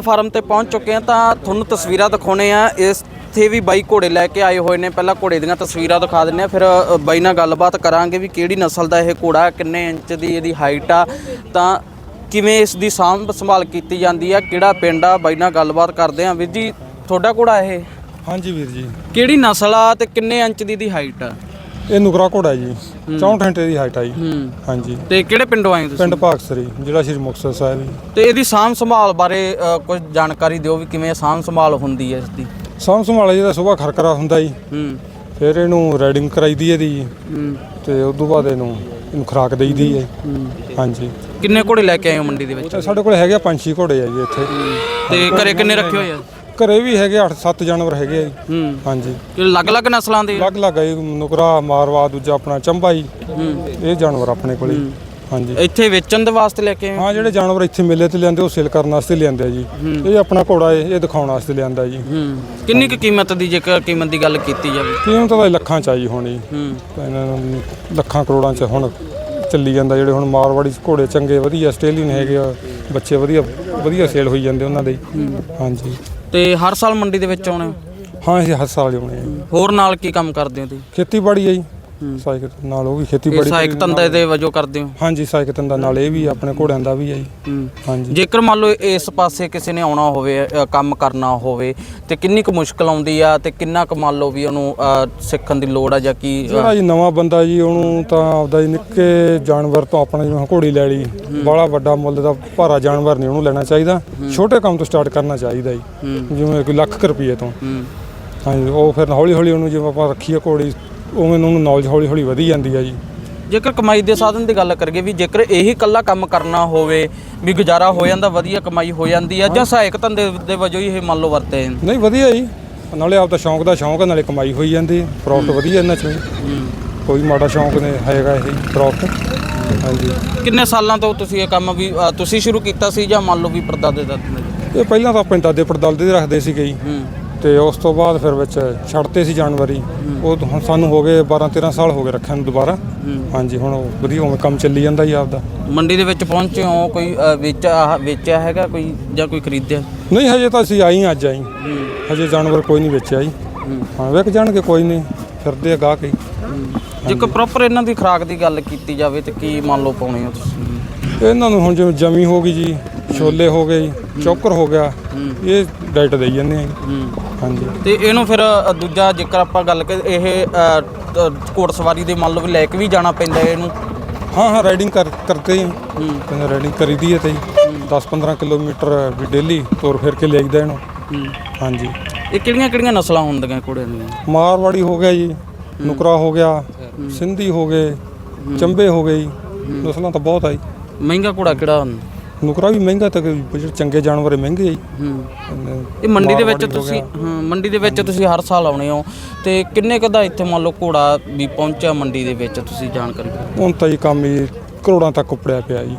Farm ਤੇ ਪਹੁੰਚ ਚੁੱਕੇ ਆ ਤਾਂ ਤੁਹਾਨੂੰ ਤਸਵੀਰਾਂ ਦਿਖਾਉਣੇ ਆ। ਇਸ ਇੱਥੇ ਵੀ ਬਾਈ ਘੋੜੇ ਲੈ ਕੇ ਆਏ ਹੋਏ ਨੇ। ਪਹਿਲਾਂ ਘੋੜੇ ਦੀਆਂ ਤਸਵੀਰਾਂ ਦਿਖਾ ਦਿੰਨੇ ਆ ਫਿਰ ਬਾਈ ਨਾਲ ਗੱਲਬਾਤ ਕਰਾਂਗੇ ਵੀ ਕਿਹੜੀ ਨਸਲ ਦਾ ਇਹ ਘੋੜਾ ਕਿੰਨੇ ਇੰਚ ਦੀ ਇਹਦੀ ਹਾਈਟ ਆ। ਤਾਂ ਕਿਵੇਂ ਇਸ ਦੀ ਸਾਂਭ ਸੰਭਾਲ ਕੀਤੀ ਜਾਂਦੀ ਆ ਕਿਹੜਾ ਪਿੰਡ ਆ ਬਾਈ ਨਾਲ ਗੱਲਬਾਤ ਕਰਦੇ ਆ ਵੀਰ ਜੀ ਤੁਹਾਡਾ ਘੋੜਾ ਇਹ? ਹਾਂਜੀ ਵੀਰ ਜੀ। ਕਿਹੜੀ ਨਸਲ ਆ ਤੇ ਕਿੰਨੇ ਇੰਚ ਦੀ ਦੀ ਹਾਈਟ ਆ? ਇਹ ਨੁਕਰਾ ਘੋੜਾ ਜੀ। 64 ਘੰਟੇ ਦੀ ਹਾਈਟ ਆ ਜੀ। ਹੂੰ। ਹਾਂਜੀ। ਤੇ ਕਿਹੜੇ ਪਿੰਡੋਂ ਆਏ ਹੋ ਤੁਸੀਂ? ਪਿੰਡ ਭਾਗਸਰੀ ਜ਼ਿਲ੍ਹਾ ਸ਼੍ਰੀ ਮੁਕਤਸਰ ਸਾਹਿਬ ਜੀ। ਤੇ ਇਹਦੀ ਸਾਂਭ ਸੰਭਾਲ ਬਾਰੇ ਅ, ਕੁਝ ਜਾਣਕਾਰੀ ਦਿਓ ਵੀ ਕਿਵੇਂ ਸਾਂਭ ਸੰਭਾਲ ਹੁੰਦੀ ਹੈ ਇਸ ਦੀ ਸਾਂਭ ਸੰਭਾਲ ਜੀ ਦਾ ਸਵੇਰ ਖਰਕਰਾ ਹੁੰਦਾ ਜੀ। ਹੂੰ। ਫਿਰ ਇਹਨੂੰ ਰਾਈਡਿੰਗ ਕਰਾਈਦੀ ਹੈ ਦੀ ਜੀ। ਹੂੰ। ਤੇ ਉਸ ਤੋਂ ਬਾਅਦ ਇਹਨੂੰ ਇਹਨੂੰ ਖੁਰਾਕ ਦੇਈਦੀ ਹੈ ਹੂੰ। ਹਾਂਜੀ। ਕਿੰਨੇ ਘੋੜੇ ਲੈ ਕੇ ਆਏ ਹੋ ਮੰਡੀ ਦੇ ਵਿੱਚ? ਤੇ ਸਾਡੇ ਕੋਲ ਹੈਗੇ ਆ ਪੰਜ ਛੇ ਘੋੜੇ ਆ ਜੀ ਇੱਥੇ। ਤੇ ਘਰੇ ਕਿੰਨੇ ਰੱਖੇ ਹੋਏ ਆ? ਘਰੇ ਵੀ ਹੈਗੇ 8-7 ਜਾਨਵਰ ਹੈਗੇ ਆ ਜੀ। ਹੂੰ। ਹਾਂਜੀ। ਕਿ ਅਲੱਗ-ਅਲੱਗ ਨਸਲਾਂ ਦੇ? ਆ? ਅਲੱਗ-ਅਲੱਗ ਆ ਜੀ ਨੁਕਰਾ ਮਾਰਵਾ ਦੂਜਾ ਆਪਣਾ ਚੰਬਾ ਜੀ ਹੂੰ। ਇਹ ਜਾਨਵਰ ਆਪਣੇ ਕੋਲੇ। ਹਾਂਜੀ। ਇੱਥੇ ਵੇਚਣ ਦੇ ਵਾਸਤੇ ਲੈ ਕੇ ਆਏ? ਹੋ? ਹਾਂ ਜਿਹੜੇ ਜਾਨਵਰ ਇੱਥੇ ਮੇਲੇ ਤੇ ਲਿਆਂਦੇ ਉਹ ਸੇਲ ਕਰਨ ਵਾਸਤੇ ਲਿਆਂਦੇ ਆ ਜੀ। ਇਹ ਆਪਣਾ ਘੋੜਾ ਹੈ ਇਹ ਦਿਖਾਉਣ ਵਾਸਤੇ ਲਿਆਂਦਾ ਜੀ। ਹੂੰ। ਕਿੰਨੀ ਕੁ ਕੀਮਤ ਦੀ ਜੇਕਰ ਕੀਮਤ ਦੀ ਗੱਲ ਕੀਤੀ ਜਾਵੇ? ਕੀਮਤ ਤਾਂ ਲੱਖਾਂ ਚ ਆਈ ਹੋਣੀ ਹੂੰ। ਇਹਨਾਂ ਨੂੰ ਲੱਖਾਂ ਕਰੋੜਾਂ ਚ ਹੁਣ ਚੱਲੀ ਜਾਂਦਾ ਜਿਹੜੇ ਹੁਣ ਮਾਰਵਾੜੀ ਘੋੜੇ ਚੰਗੇ ਵਧੀਆ ਆਸਟ੍ਰੇਲੀਅਨ ਹੈਗੇ ਆ ਬੱਚੇ ਵਧੀਆ ਵਧੀਆ ਸੇਲ ਹੋਈ ਜਾਂਦੇ ਉਹਨਾਂ ਦੇ। ਹਾਂਜੀ। ਤੇ ਹਰ ਸਾਲ ਮੰਡੀ ਦੇ ਵਿੱਚ ਆਉਣੇ ਹੋ? ਹਾਂ ਇਹ ਹਰ ਸਾਲ ਲਿਆਉਣੇ ਆ ਜੀ। ਹੋਰ ਨਾਲ ਕੀ ਕੰਮ ਕਰਦੇ ਹੋ ਤੁਸੀਂ ਖੇਤੀਬਾੜੀ ਹੈ ਜੀ ਸਾਈਕਲ ਨਾਲ ਉਹ ਵੀ ਖੇਤੀਬਾੜੀ ਸਹਾਇਕ ਧੰਦੇ ਦੇ ਵਜੋਂ ਕਰਦੇ ਹੋ? ਹਾਂਜੀ ਸਾਈਕਲ ਦਾ ਨਾਲ ਇਹ ਵੀ ਆਪਣੇ ਘੋੜਿਆਂ ਦਾ ਵੀ ਹੈ ਜੀ। ਹਾਂਜੀ। ਜੇਕਰ ਮੰਨ ਲਓ ਇਸ ਪਾਸੇ ਕਿਸੇ ਨੇ ਆਉਣਾ ਹੋਵੇ ਅ, ਕੰਮ ਕਰਨਾ ਹੋਵੇ ਤੇ ਕਿੰਨੀ ਕੁ ਮੁਸ਼ਕਲ ਆਉਂਦੀ ਆ ਤੇ ਕਿੰਨਾ ਕੁ ਮੰਨ ਲਓ ਵੀ ਉਹਨੂੰ ਅ, ਸਿੱਖਣ ਦੀ ਲੋੜ ਆ ਜਾਂ ਕੀ ਅ, ਜਿਹੜਾ ਜੀ ਨਵਾਂ ਬੰਦਾ ਜੀ ਉਹਨੂੰ ਤਾਂ ਆਪਦਾ ਜੀ ਨਿੱਕੇ ਜਾਨਵਰ ਤੋਂ ਆਪਣਾ ਜਿਵੇਂ ਹੁਣ ਘੋੜੀ ਲੈ ਲਈ ਬੜਾ ਵੱਡਾ ਮੁੱਲ ਦਾ ਭਾਰਾ ਜਾਨਵਰ ਨਹੀਂ ਉਹਨੂੰ ਲੈਣਾ ਚਾਹੀਦਾ। ਛੋਟੇ ਕੰਮ ਤੋਂ ਸਟਾਰਟ ਕਰਨਾ ਚਾਹੀਦਾ ਜੀ। ਹੂੰ। ਜਿਵੇਂ ਕੋਈ ਲੱਖ ਕੁ ਰੁਪਏ ਤੋਂ। ਹੂੰ। ਹਾਂਜੀ ਉਹ ਫਿਰ ਹੌਲੀ ਹੌਲੀ ਉਹਨੂੰ ਜਿਵੇਂ ਆਪਾਂ ਰੱਖੀਏ ਘੋੜੀ ਉਵੇਂ ਉਹਨੂੰ ਨੌਲੇਜ ਹੌਲੀ ਹੌਲੀ ਵਧੀ ਜਾਂਦੀ ਆ ਜੀ। ਜੇਕਰ ਕਮਾਈ ਦੇ ਸਾਧਨ ਦੀ ਗੱਲ ਕਰੀਏ ਵੀ ਜੇਕਰ ਇਹੀ ਕੱਲਾ ਕੰਮ ਕਰਨਾ ਹੋਵੇ ਵੀ ਗੁਜ਼ਾਰਾ ਹੋ ਜਾਂਦਾ ਵਧੀਆ ਕਮਾਈ ਹੋ ਜਾਂਦੀ ਆ ਜਾਂ ਸਹਾਇਕ ਧੰਦੇ ਦੇ ਵਜੋਂ ਹੀ ਇਹ ਮੰਨ ਲਓ ਵਰਤੇ ਨੇ ਨਹੀਂ ਵਧੀਆ ਜੀ। ਨਾਲੇ ਆਪਦਾ ਸ਼ੌਂਕ ਦਾ ਸ਼ੌਂਕ ਹੈ ਨਾਲੇ ਕਮਾਈ ਹੋਈ ਜਾਂਦੀ ਹੈ। ਪ੍ਰੋਫਿਟ ਵਧੀਆ ਇਹਨਾਂ 'ਚ ਵੀ। ਕੋਈ ਮਾੜਾ ਸ਼ੌਂਕ ਨਹੀਂ ਹੈਗਾ ਇਹ ਪ੍ਰੋਫਿਟ ਹਾਂਜੀ। ਕਿੰਨੇ ਸਾਲਾਂ ਤੋਂ ਤੁਸੀਂ ਇਹ ਕੰਮ ਵੀ ਅ, ਤੁਸੀਂ ਸ਼ੁਰੂ ਕੀਤਾ ਸੀ ਜਾਂ ਮੰਨ ਲਓ ਵੀ ਪਰਦਾਦੇ ਦਾਦੇ ਨੇ ਇਹ ਪਹਿਲਾਂ ਤਾਂ ਆਪਣੇ ਦਾਦੇ ਪੜਦਾਦੇ ਦੇ ਰੱਖਦੇ ਸੀਗੇ ਜੀ। ਹੂੰ। ਤੇ ਉਸ ਤੋਂ ਬਾਅਦ ਫਿਰ ਵਿੱਚ ਛੱਡਤੇ ਸੀ ਜਾਨਵਰੀ। ਉਹ ਹੁਣ ਸਾਨੂੰ ਹੋ ਗਏ 12 13 ਸਾਲ ਹੋ ਗਏ ਰੱਖਣ ਨੂੰ ਦੁਬਾਰਾ। ਹੂੰ। ਹਾਂਜੀ ਹੁਣ ਉਹ ਵਧੀਆ ਉਵੇਂ ਕੰਮ ਚੱਲੀ ਜਾਂਦਾ ਜੀ ਆਪਦਾ। ਮੰਡੀ ਦੇ ਵਿੱਚ ਪਹੁੰਚੇ ਹੋ ਕੋਈ ਅ, ਵੇਚਿਆ ਵੇਚਿਆ ਹੈਗਾ ਕੋਈ ਜਾਂ ਕੋਈ ਖਰੀਦਿਆ? ਨਹੀਂ ਹਜੇ ਤਾਂ ਅਸੀਂ ਆਈ ਅੱਜ ਆਈ ਹੂੰ। ਹਜੇ ਜਾਨਵਰ ਕੋਈ ਨਹੀਂ ਵੇਚਿਆ ਜੀ। ਹੂੰ। ਹਾਂ ਵੇਖ ਜਾਣਗੇ ਕੋਈ ਨਹੀਂ। ਫਿਰਦੇ ਆ ਗਾਹਕ ਹੀ। ਜੇਕਰ ਪ੍ਰੋਪਰ ਇਹਨਾਂ ਦੀ ਖੁਰਾਕ ਦੀ ਗੱਲ ਕੀਤੀ ਜਾਵੇ ਤੇ ਕੀ ਮੰਨ ਲਓ ਪਾਉਣੇ ਹੋ ਤੁਸੀਂ? ਇਹਨਾਂ ਨੂੰ ਹੁਣ ਜਿਵੇਂ ਜਮੀ ਹੋ ਗਈ ਜੀ ਛੋਲੇ ਹੋ ਗਏ ਜੀ। ਚੌਕਰ ਹੋ ਗਿਆ। ਇਹ ਡਾਈਟ ਦੇਈ ਜਾਂਦੇ ਆ ਹਾਂਜੀ। ਤੇ ਇਹਨੂੰ ਫਿਰ ਅ, ਦੂਜਾ ਜੇਕਰ ਆਪਾਂ ਗੱਲ ਕਰ ਇਹ ਅ, ਤ- ਘੋੜਸਵਾਰੀ ਦੇ ਮੰਨ ਲਓ ਵੀ ਲੈ ਕੇ ਵੀ ਜਾਣਾ ਪੈਂਦਾ ਹੈ ਇਹਨੂੰ। ਹਾਂ ਹਾਂ ਰਾਈਡਿੰਗ ਕਰ ਕਰਦੇ ਹਾਂ। ਕਹਿੰਦੇ ਰਾਈਡਿੰਗ ਕਰੀਦੀ ਹੈ ਤੇ 10-15 ਕਿਲੋਮੀਟਰ ਵੀ ਡੇਲੀ ਤੁਰ ਫਿਰ ਕੇ ਲਿਆਈਦਾ ਇਹਨੂੰ। ਹਾਂਜੀ। ਇਹ ਕਿਹੜੀਆਂ ਕਿਹੜੀਆਂ ਨਸਲਾਂ ਹੁੰਦੀਆਂ ਘੋੜਿਆਂ ਦੀਆਂ? ਮਾਰਵਾੜੀ ਹੋ ਗਿਆ ਜੀ। ਨੁਕਰਾ ਹੋ ਗਿਆ। ਸਿੰਧੀ ਹੋ ਗਏ। ਚੰਬੇ ਹੋ ਗਏ ਜੀ। ਨਸਲਾਂ ਤਾਂ ਬਹੁਤ ਆਈ ਮਹਿੰਗਾ ਘੋੜਾ ਕਿਹੜਾ ਨੁਕਰਾ ਵੀ ਮਹਿੰਗਾ ਤੇ ਜਿਹੜੇ ਚੰਗੇ ਜਾਨਵਰ ਮਹਿੰਗੇ ਜੀ। ਹੂੰ। ਇਹਨੇ ਇਹ ਮੰਡੀ ਦੇ ਵਿੱਚ ਮਾਰਵਾੜੀ ਹੋ ਤੁਸੀਂ ਹਾਂ ਮੰਡੀ ਦੇ ਵਿੱਚ ਤੁਸੀਂ ਹਰ ਸਾਲ ਆਉਣੇ ਹੋ। ਤੇ ਕਿੰਨੇ ਕੁ ਦਾ ਇੱਥੇ ਮੰਨ ਲਓ ਘੋੜਾ ਵੀ ਪਹੁੰਚਿਆ ਮੰਡੀ ਦੇ ਵਿੱਚ ਤੁਸੀਂ ਜਾਣਕਾਰੀ। ਹੁਣ ਤਾਂ ਜੀ ਕੰਮ ਹੀ ਕਰੋੜਾਂ ਤੱਕ ਉੱਪੜਿਆ ਪਿਆ ਜੀ।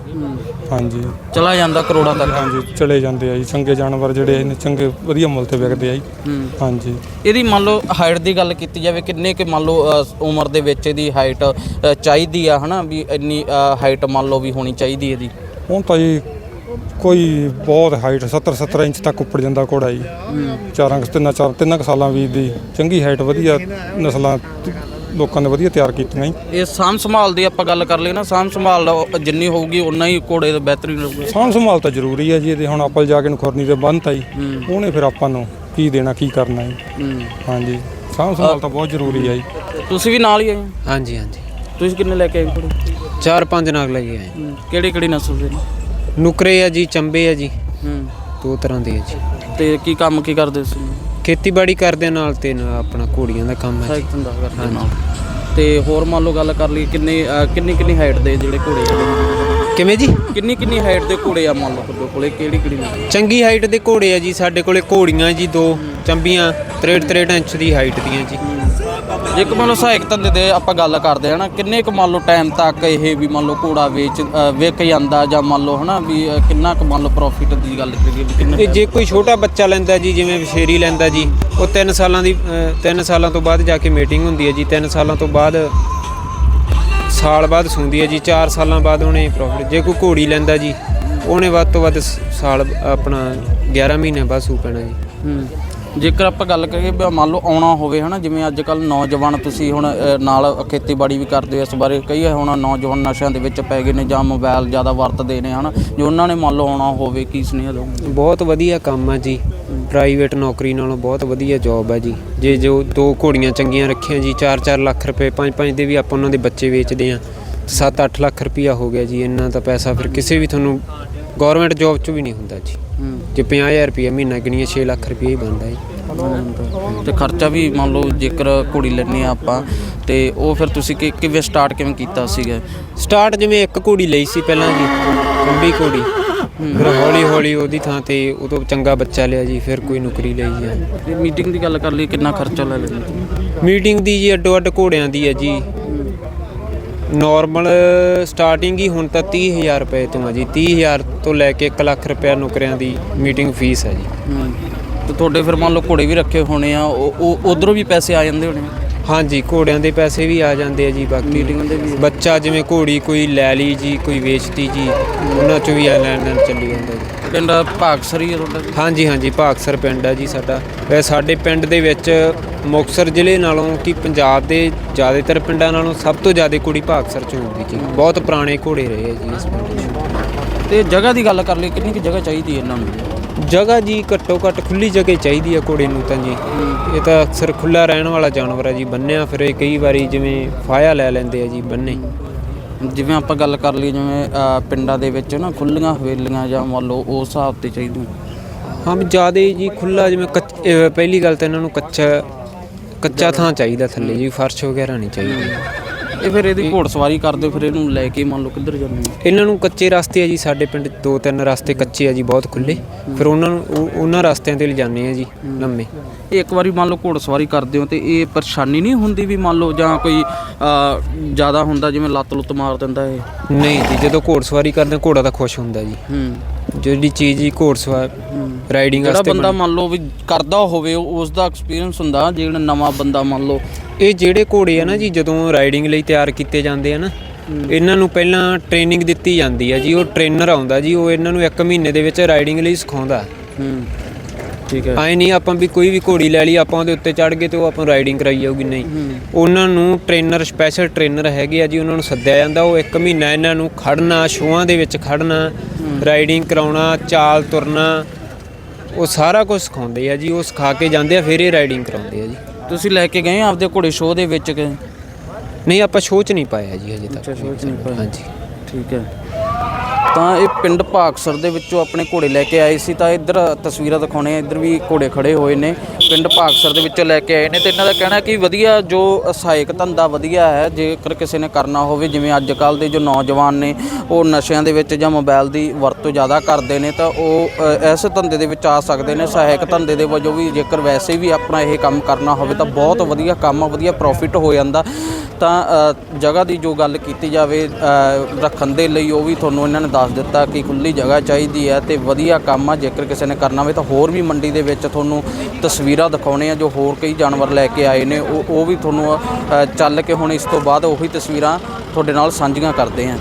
ਹਾਂਜੀ। ਚਲਾ ਜਾਂਦਾ ਕਰੋੜਾਂ ਤੱਕ। ਹਾਂਜੀ ਚਲੇ ਜਾਂਦੇ ਆ ਜੀ। ਚੰਗੇ ਜਾਨਵਰ ਜਿਹੜੇ ਨੇ ਚੰਗੇ ਵਧੀਆ ਮੁੱਲ ਤੇ ਵਿਕਦੇ ਆ ਜੀ। ਹੂੰ। ਹਾਂਜੀ। ਇਹਦੀ ਮੰਨ ਲਓ ਹਾਈਟ ਦੀ ਗੱਲ ਕੀਤੀ ਜਾਵੇ ਕਿੰਨੇ ਕਿ ਮੰਨ ਲਓ ਅ, ਉਮਰ ਦੇ ਵਿੱਚ ਇਹਦੀ ਹਾਈਟ ਚਾਹੀਦੀ ਆ ਹਨਾ? ਵੀ ਇੰਨੀ ਹਾਈਟ ਮੰਨ ਲਓ ਵੀ ਹੋਣੀ ਚਾਹੀਦੀ ਇਹਦੀ। ਹੁਣ ਤਾਂ ਜੀ ਕੋਈ ਬਹੁਤ ਹਾਈਟ 70 70 ਇੰਚ ਤੱਕ ਉੱਪਰ ਜਾਂਦਾ ਘੋੜਾ ਜੀ। ਚਾਰਾਂ ਕੁ ਤਿੰਨਾਂ ਚਾਰ ਤਿੰਨਾਂ ਕੁ ਸਾਲਾਂ ਵੀ ਦੀ ਚੰਗੀ ਹਾਈਟ ਵਧੀਆ ਨਸਲਾਂ ਲੋਕਾਂ ਨੇ ਵਧੀਆ ਤਿਆਰ ਕੀਤੀਆਂ ਜੀ। ਇਹ ਸਾਂਭ ਸੰਭਾਲ ਦੀ ਆਪਾਂ ਗੱਲ ਕਰ ਲਈ ਨਾ ਸਾਂਭ ਸੰਭਾਲ ਜਿੰਨੀ ਹੋਊਗੀ ਉਨਾ ਹੀ ਘੋੜੇ ਦਾ ਬਿਹਤਰੀਨ ਰਹੂਗਾ। ਸਾਂਭ ਸੰਭਾਲ ਤਾਂ ਜ਼ਰੂਰੀ ਹੈ ਜੀ ਇਹਦੇ ਹੁਣ ਆਪਾਂ ਜਾ ਕੇ ਨੂੰ ਖੁਰਨੀ ਤੇ ਬੰਨਤਾ ਜੀ ਉਹਨੇ ਫਿਰ ਆਪਾਂ ਨੂੰ ਕੀ ਦੇਣਾ ਕੀ ਕਰਨਾ ਜੀ। ਹੂੰ। ਹਾਂਜੀ ਸਾਂਭ ਸੰਭਾਲ ਤਾਂ ਬਹੁਤ ਜ਼ਰੂਰੀ ਹੈ ਜੀ। ਤੁਸੀਂ ਵੀ ਨਾਲ ਹੀ ਆਏ ਹੋ? ਹਾਂਜੀ ਹਾਂਜੀ। ਤੁਸੀਂ ਕਿੰਨੇ ਲੈ ਕੇ ਆਏ ਘੋੜੇ? ਚਾਰ ਪੰਜ ਨਾਗ ਲੱਗੇ ਆਏ। ਕਿਹੜੀ ਕਿਹੜੀ ਨਸਲ ਦੇ ਨੇ? ਨੁਕਰੇ ਆ ਜੀ ਚੰਬੇ ਆ ਜੀ। ਹੂੰ। ਦੋ ਤਰ੍ਹਾਂ ਦੇ ਆ ਜੀ। ਤੇ ਕੀ ਕੰਮ ਕੀ ਕਰਦੇ ਸੀ? ਖੇਤੀਬਾੜੀ ਕਰਦੇ ਨਾਲ ਤੇ ਨਾਲ ਆਪਣਾ ਘੋੜੀਆਂ ਦਾ ਕੰਮ ਹੈ ਸਾਈਕ ਧੰਦਾ ਕਰਦੇ ਨਾਲ। ਤੇ ਹੋਰ ਮੰਨ ਲਓ ਗੱਲ ਕਰ ਲਈ ਕਿੰਨੇ ਕਿੰਨੀ ਕਿੰਨੀ ਹਾਈਟ ਦੇ ਜਿਹੜੇ ਘੋੜੇ ਆ? ਕਿਵੇਂ ਜੀ? ਕਿੰਨੀ ਕਿੰਨੀ ਹਾਈਟ ਦੇ ਘੋੜੇ ਆ ਮੰਨ ਲਓ ਤੁਹਾਡੇ ਕੋਲੇ? ਕਿਹੜੀ ਕਿਹੜੀ ਨੇ? ਚੰਗੀ ਹਾਈਟ ਦੇ ਘੋੜੇ ਆ ਜੀ ਸਾਡੇ ਕੋਲੇ ਘੋੜੀਆਂ ਜੀ ਦੋ ਚੰਬੀਆਂ 63 63 ਇੰਚ ਦੀ ਹਾਈਟ ਦੀਆਂ ਜੀ। ਜੇ ਕਿ ਮੰਨ ਲਓ ਸਹਾਇਕ ਧੰਦੇ ਦੇ ਆਪਾਂ ਗੱਲ ਕਰਦੇ ਹਾਂ ਨਾ ਕਿੰਨੇ ਕੁ ਮੰਨ ਲਓ ਟਾਈਮ ਤੱਕ ਇਹ ਵੀ ਮੰਨ ਲਓ ਘੋੜਾ ਵੇਚ ਅ, ਵਿਕ ਜਾਂਦਾ ਜਾਂ ਮੰਨ ਲਓ ਹਨਾ ਵੀ ਅ, ਕਿੰਨਾ ਕੁ ਮੰਨ ਲਓ ਪ੍ਰੋਫਿਟ ਦੀ ਗੱਲ ਕਰੀਏ ਵੀ ਕਿੰਨਾ ਤੇ ਜੇ ਕੋਈ ਛੋਟਾ ਬੱਚਾ ਲੈਂਦਾ ਜੀ ਜਿਵੇਂ ਵਿਸ਼ੇਰੀ ਲੈਂਦਾ ਜੀ ਉਹ 3 ਸਾਲਾਂ ਦੀ 3 ਸਾਲਾਂ ਤੋਂ ਬਾਅਦ ਜਾ ਕੇ ਮੀਟਿੰਗ ਹੁੰਦੀ ਹੈ ਜੀ 3 ਸਾਲਾਂ ਤੋਂ ਬਾਅਦ ਸਾਲ ਬਾਅਦ ਸੁੰਦੀ ਹੈ ਜੀ 4 ਸਾਲਾਂ ਬਾਅਦ ਉਹਨੇ ਪ੍ਰੋਫਿਟ ਜੇ ਕੋਈ ਘੋੜੀ ਲੈਂਦਾ ਜੀ ਉਹਨੇ ਵੱਧ ਤੋਂ ਵੱਧ ਸ- ਸਾਲ ਆਪਣਾ 11 ਮਹੀਨੇ ਬਾਅਦ ਸੂ ਪੈਣਾ ਜੀ। ਹੂੰ। ਜੇਕਰ ਆਪਾਂ ਗੱਲ ਕਰੀਏ ਵੀ ਮੰਨ ਲਓ ਆਉਣਾ ਹੋਵੇ ਹਨਾ, ਜਿਵੇਂ ਅੱਜ ਕੱਲ ਨੌਜਵਾਨ ਤੁਸੀਂ ਹੁਣ ਨਾਲ ਖੇਤੀਬਾੜੀ ਵੀ ਕਰਦੇ ਹੋ, ਇਸ ਬਾਰੇ ਕਈ ਹੁਣ ਨੌਜਵਾਨ ਨਸ਼ਿਆਂ ਦੇ ਵਿੱਚ ਪੈ ਗਏ ਨੇ ਜਾਂ ਮੋਬਾਈਲ ਜ਼ਿਆਦਾ ਵਰਤਦੇ ਨੇ ਹਨਾ, ਜੋ ਉਹਨਾਂ ਨੇ ਮੰਨ ਲਓ ਆਉਣਾ ਹੋਵੇ, ਕੀ ਸੁਨੇਹਾ ਦਊਂਗੇ ਬਹੁਤ ਵਧੀਆ ਕੰਮ ਆ ਜੀ। ਪ੍ਰਾਈਵੇਟ ਨੌਕਰੀ ਨਾਲੋਂ ਬਹੁਤ ਵਧੀਆ ਜੌਬ ਹੈ ਜੀ। ਜੇ ਜੋ ਦੋ ਘੋੜੀਆਂ ਚੰਗੀਆਂ ਰੱਖੀਆਂ ਜੀ 4-4 ਲੱਖ ਰੁਪਏ 5-5 ਦੇ ਵੀ ਆਪਾਂ ਉਹਨਾਂ ਦੇ ਬੱਚੇ ਵੇਚਦੇ ਆ 7-8 ਲੱਖ ਰੁਪਈਆ ਹੋ ਗਿਆ ਜੀ, ਇੰਨਾ ਤਾਂ ਪੈਸਾ ਫਿਰ ਕਿਸੇ ਵੀ ਤੁਹਾਨੂੰ ਗਵਰਨਮੈਂਟ ਜੌਬ 'ਚ ਵੀ ਨਹੀਂ ਹੁੰਦਾ ਜੀ। ਜੇ 50000 ਰੁਪਈਆ ਮਹੀਨਾ ਗਿਣੀਏ 6 ਲੱਖ ਰੁਪਈਆ ਹੀ ਬਣਦਾ ਜੀ। ਤੇ ਖਰਚਾ ਵੀ ਮੰਨ ਲਓ ਜੇਕਰ ਕੁੜੀ ਲੈਣੀ ਆ ਆਪਾਂ ਤੇ ਉਹ ਫਿਰ ਤੁਸੀਂ ਕਿ ਕਿਵੇਂ ਸਟਾਰਟ ਕਿਵੇਂ ਕੀਤਾ ਸੀਗਾ? ਸਟਾਰਟ ਜਿਵੇਂ ਇੱਕ ਘੋੜੀ ਲਈ ਸੀ ਪਹਿਲਾਂ ਜੀ ਕੰਬੀ ਘੋੜੀ ਫਿਰ ਹੌਲੀ ਹੌਲੀ ਉਹਦੀ ਥਾਂ ਤੇ ਉਦੋਂ ਚੰਗਾ ਬੱਚਾ ਲਿਆ ਜੀ ਫਿਰ ਕੋਈ ਨੌਕਰੀ ਲਈ ਜੀ। ਤੇ ਮੀਟਿੰਗ ਦੀ ਗੱਲ ਕਰ ਲਈ ਕਿੰਨਾ ਖਰਚਾ ਲੈ ਲੈਂਦੇ ਮੀਟਿੰਗ ਦੀ ਜੀ ਅੱਡੋ ਅੱਡ ਘੋੜਿਆਂ ਦੀ ਹੈ ਜੀ। ਨਾਰਮਲ ਸਟਾਰਟਿੰਗ ਹੀ ਹੁਣ ਤਾਂ 30000 ਰੁਪਏ ਤੋਂ ਹੈ ਜੀ। 30000 ਤੋਂ ਲੈ ਕੇ 1 ਲੱਖ ਰੁਪਏ ਨੌਕਰੀਆਂ ਦੀ ਮੀਟਿੰਗ ਫੀਸ ਹੈ ਜੀ। ਤੇ ਤੁਹਾਡੇ ਫਿਰ ਮੰਨ ਲਓ ਘੋੜੇ ਵੀ ਰੱਖੇ ਹੋਣੇ ਆ ਉਹ ਉਧਰੋਂ ਵੀ ਪੈਸੇ ਆ ਜਾਂਦੇ ਹੋਣੇ ਆ। ਹਾਂਜੀ ਘੋੜਿਆਂ ਦੇ ਪੈਸੇ ਵੀ ਆ ਜਾਂਦੇ ਆ ਜੀ ਬਾਕੀ ਮੀਟਿੰਗ ਦੇ ਵੀ ਬੱਚਾ ਜਿਵੇਂ ਘੋੜੀ ਕੋਈ ਲੈ ਲਈ ਜੀ ਕੋਈ ਵੇਚਤੀ ਜੀ ਉਹਨਾਂ ਚੋਂ ਵੀ ਆ ਲੈਣ ਦੇਣ ਚੱਲੀ ਜਾਂਦਾ ਜੀ। ਪਿੰਡ ਭਾਗਸਰੀ ਆ ਤੁਹਾਡਾ ਹਾਂਜੀ ਹਾਂਜੀ ਭਾਗਸਰ ਪਿੰਡ ਹੈ ਜੀ ਸਾਡਾ। ਵੈਸੇ ਸਾਡੇ ਪਿੰਡ ਦੇ ਵਿੱਚ ਮੁਕਤਸਰ ਜ਼ਿਲ੍ਹੇ ਨਾਲੋਂ ਕਿ ਪੰਜਾਬ ਦੇ ਜ਼ਿਆਦਾਤਰ ਪਿੰਡਾਂ ਨਾਲੋਂ ਸਭ ਤੋਂ ਜ਼ਿਆਦਾ ਕੁੜੀ ਭਾਗਸਰ ਚ ਹੋਊਗੀ ਜੀ। ਬਹੁਤ ਪੁਰਾਣੇ ਘੋੜੇ ਰਹੇ ਆ ਜੀ ਇਸ ਪਿੰਡ 'ਚ ਤੇ ਜਗ੍ਹਾ ਦੀ ਗੱਲ ਕਰ ਲਈ ਕਿੰਨੀ ਕੁ ਜਗ੍ਹਾ ਚਾਹੀਦੀ ਹੈ ਇਹਨਾਂ ਨੂੰ? ਜਗ੍ਹਾ ਜੀ ਘੱਟੋ ਘੱਟ ਖੁੱਲੀ ਜਗ੍ਹਾ ਹੀ ਚਾਹੀਦੀ ਆ ਘੋੜੇ ਨੂੰ ਤਾਂ ਜੀ। ਇਹ ਤਾਂ ਅਕਸਰ ਖੁੱਲਾ ਰਹਿਣ ਵਾਲਾ ਜਾਨਵਰ ਹੈ ਜੀ ਬੰਨਿਆ ਫਿਰ ਇਹ ਕਈ ਵਾਰੀ ਜਿਵੇਂ ਫਾਇਆ ਲੈ ਲੈਂਦੇ ਆ ਜੀ ਬੰਨੇ। ਜਿਵੇਂ ਆਪਾਂ ਗੱਲ ਕਰ ਲਈ ਜਿਵੇਂ ਅ, ਪਿੰਡਾਂ ਦੇ ਵਿੱਚ ਨਾ ਖੁੱਲੀਆਂ ਹਵੇਲੀਆਂ ਜਾਂ ਮੰਨ ਲਓ ਉਸ ਹਿਸਾਬ ਤੇ ਚਾਹੀਦੀਆਂ। ਹਾਂ ਵੀ ਜ਼ਿਆਦਾ ਜੀ ਖੁੱਲਾ ਜਿਵੇਂ ਕੱਚ- ਇਹ ਪਹਿਲੀ ਗੱਲ ਤਾਂ ਇਹਨਾਂ ਨੂੰ ਕੱਚਾ ਕੱਚਾ ਥਾਂ ਚਾਹੀਦਾ ਥੱਲੇ ਜੀ ਫਰਸ਼ ਵਗੈਰਾ ਨਹੀਂ ਚਾਹੀਦੀ। ਇਹ ਫਿਰ ਇਹਦੀ ਘੋੜ ਸਵਾਰੀ ਕਰਦੇ ਫਿਰ ਇਹਨੂੰ ਲੈ ਕੇ ਮੰਨ ਲਓ ਕਿੱਧਰ ਜਾਂਦੇ ਇਹਨਾਂ ਨੂੰ ਕੱਚੇ ਰਸਤੇ ਆ ਜੀ ਸਾਡੇ ਪਿੰਡ ਦੋ ਤਿੰਨ ਰਸਤੇ ਕੱਚੇ ਆ ਜੀ ਬਹੁਤ ਖੁੱਲੇ ਫਿਰ ਉਹਨਾਂ ਨੂੰ ਉਹ- ਉਹਨਾਂ ਰਸਤਿਆਂ ਤੇ ਲਿਜਾਣੇ ਆ ਜੀ ਲੰਮੇ। ਇਹ ਇੱਕ ਵਾਰੀ ਮੰਨ ਲਓ ਘੋੜ ਸਵਾਰੀ ਕਰਦੇ ਹੋ ਤੇ ਇਹ ਪਰੇਸ਼ਾਨੀ ਨਹੀਂ ਹੁੰਦੀ ਵੀ ਮੰਨ ਲਓ ਜਾਂ ਕੋਈ ਜ਼ਿਆਦਾ ਹੁੰਦਾ ਜਿਵੇਂ ਲੱਤ ਲੁੱਤ ਮਾਰ ਦਿੰਦਾ ਇਹ? ਨਹੀਂ ਜੀ ਜਦੋਂ ਘੋੜਸਵਾਰੀ ਕਰਦੇ ਘੋੜਾ ਤਾਂ ਖੁਸ਼ ਹੁੰਦਾ ਜੀ। ਹੂੰ। ਜਿਹੜੀ ਚੀਜ਼ ਜੀ ਘੋੜਸਵਾਰ ਰਾਈਡਿੰਗ ਜਿਹੜਾ ਵਾਸਤੇ ਬੰਦਾ ਮੰਨ ਲਓ ਵੀ ਕਰਦਾ ਹੋਵੇ ਉਸ ਦਾ ਐਕਸਪੀਰੀਅੰਸ ਹੁੰਦਾ ਜਿਹੜਾ ਨਵਾਂ ਬੰਦਾ ਮੰਨ ਲਓ ਇਹ ਜਿਹੜੇ ਘੋੜੇ ਆ ਨਾ ਜੀ ਜਦੋਂ ਰਾਈਡਿੰਗ ਲਈ ਤਿਆਰ ਕੀਤੇ ਜਾਂਦੇ ਆ ਨਾ ਇਹਨਾਂ ਨੂੰ ਪਹਿਲਾਂ ਟ੍ਰੇਨਿੰਗ ਦਿੱਤੀ ਜਾਂਦੀ ਆ ਜੀ ਉਹ ਟ੍ਰੇਨਰ ਆਉਂਦਾ ਜੀ ਉਹ ਇਹਨਾਂ ਨੂੰ 1 ਮਹੀਨੇ ਦੇ ਵਿੱਚ ਰਾਈਡਿੰਗ ਲਈ ਸਿਖਾਉਂਦਾ। ਹੂੰ। ਠੀਕ ਹੈ। ਐ ਨਹੀਂ ਆਪਾਂ ਵੀ ਕੋਈ ਵੀ ਘੋੜੀ ਲੈ ਲਈ ਆਪਾਂ ਉਹਦੇ ਉੱਤੇ ਚੜ ਗਏ ਤੇ ਉਹ ਆਪਾਂ ਰਾਈਡਿੰਗ ਕਰਾਈ ਜਾਊਗੀ ਨਹੀਂ। ਉਹਨਾਂ ਨੂੰ ਟ੍ਰੇਨਰ ਸਪੈਸ਼ਲ ਟ੍ਰੇਨਰ ਹੈਗੇ ਆ ਜੀ ਉਹਨਾਂ ਨੂੰ ਸੱਦਿਆ ਜਾਂਦਾ ਉਹ 1 ਮਹੀਨਾ ਇਹਨਾਂ ਨੂੰ ਖੜਨਾ ਸ਼ੋਆਂ ਦੇ ਵਿੱਚ ਖੜਨਾ ਰਾਈਡਿੰਗ ਕਰਾਉਣਾ ਚਾਲ ਤੁਰਨਾ ਉਹ ਸਾਰਾ ਕੁਝ ਸਿਖਾਉਂਦੇ ਆ ਜੀ ਉਹ ਸਿਖਾ ਕੇ ਜਾਂਦੇ ਆ ਫਿਰ ਇਹ ਰਾਈਡਿੰਗ ਕਰਾਉਂਦੇ ਆ ਜੀ। ਤੁਸੀਂ ਲੈ ਕੇ ਗਏ ਆਪਦੇ ਘੋੜੇ ਸ਼ੋਅ ਦੇ ਵਿੱਚ ਕਿ ਨਹੀਂ ਆਪਾਂ ਸ਼ੋਅ 'ਚ ਨਹੀਂ ਪਾਇਆ ਜੀ ਹਜੇ ਤੱਕ। ਅੱਛਾ, show 'ਚ ਨਹੀਂ ਪਾਇਆ। ਹਾਂਜੀ। ਠੀਕ ਹੈ। ਤਾਂ ਇਹ ਪਿੰਡ ਭਾਗਸਰ ਦੇ ਵਿੱਚੋਂ ਆਪਣੇ ਘੋੜੇ ਲੈ ਕੇ ਆਏ ਸੀ, ਤਾਂ ਇੱਧਰ ਤਸਵੀਰਾਂ ਦਿਖਾਉਣੇ ਆ ਇੱਧਰ ਵੀ ਘੋੜੇ ਖੜੇ ਹੋਏ ਨੇ, ਪਿੰਡ ਭਾਗਸਰ ਦੇ ਵਿੱਚੋਂ ਲੈ ਕੇ ਆਏ ਨੇ ਤੇ ਇਹਨਾਂ ਦਾ ਕਹਿਣਾ ਕਿ ਵਧੀਆ ਜੋ ਸਹਾਇਕ ਧੰਦਾ ਵਧੀਆ ਹੈ, ਜੇਕਰ ਕਿਸੇ ਨੇ ਕਰਨਾ ਹੋਵੇ, ਜਿਵੇਂ ਅੱਜ ਕੱਲ ਦੇ ਜੋ ਨੌਜਵਾਨ ਨੇ, ਉਹ ਨਸ਼ਿਆਂ ਦੇ ਵਿੱਚ ਜਾਂ ਮੋਬਾਈਲ ਦੀ ਵਰਤੋਂ ਜ਼ਿਆਦਾ ਕਰਦੇ ਨੇ, ਤਾਂ ਉਹ ਇਸ ਧੰਦੇ ਦੇ ਵਿੱਚ ਆ ਸਕਦੇ ਨੇ, ਸਹਾਇਕ ਧੰਦੇ ਦੇ ਵਜੋਂ ਵੀ ਜੇਕਰ ਵੈਸੇ ਵੀ ਆਪਣਾ ਇਹ ਕੰਮ ਕਰਨਾ ਹੋਵੇ, ਤਾਂ ਬਹੁਤ ਵਧੀਆ ਕੰਮ ਆ ਵਧੀਆ ਪ੍ਰੋਫਿਟ ਹੋ ਜਾਂਦਾ। ਤਾਂ ਜਗ੍ਹਾ ਦੀ ਜੋ ਗੱਲ ਕੀਤੀ ਜਾਵੇ ਰੱਖਣ ਦੇ ਲਈ ਉਹ ਵੀ ਤੁਹਾਨੂੰ ਇਹਨਾਂ ਨੇ ਦੱਸ ਦਿੱਤਾ ਕਿ ਖੁੱਲੀ ਜਗ੍ਹਾ ਚਾਹੀਦੀ ਹੈ ਤੇ ਵਧੀਆ ਕੰਮ ਆ। ਜੇਕਰ ਕਿਸੇ ਨੇ ਕਰਨਾ ਹੋਵੇ ਤਾਂ ਹੋਰ ਵੀ ਮੰਡੀ ਦੇ ਵਿੱਚ ਤੁਹਾਨੂੰ ਤਸਵੀਰਾਂ ਦਿਖਾਉਣੇ ਆ, ਜੋ ਹੋਰ ਕਈ ਜਾਨਵਰ ਲੈ ਕੇ ਆਏ ਨੇ। ਉਹ ਉਹ ਵੀ ਤੁਹਾਨੂੰ ਚੱਲ ਕੇ ਹੁਣ ਇਸ ਤੋਂ ਬਾਅਦ ਉਹੀ ਤਸਵੀਰਾਂ ਤੁਹਾਡੇ ਨਾਲ ਸਾਂਝੀਆਂ ਕਰਦੇ ਹਾਂ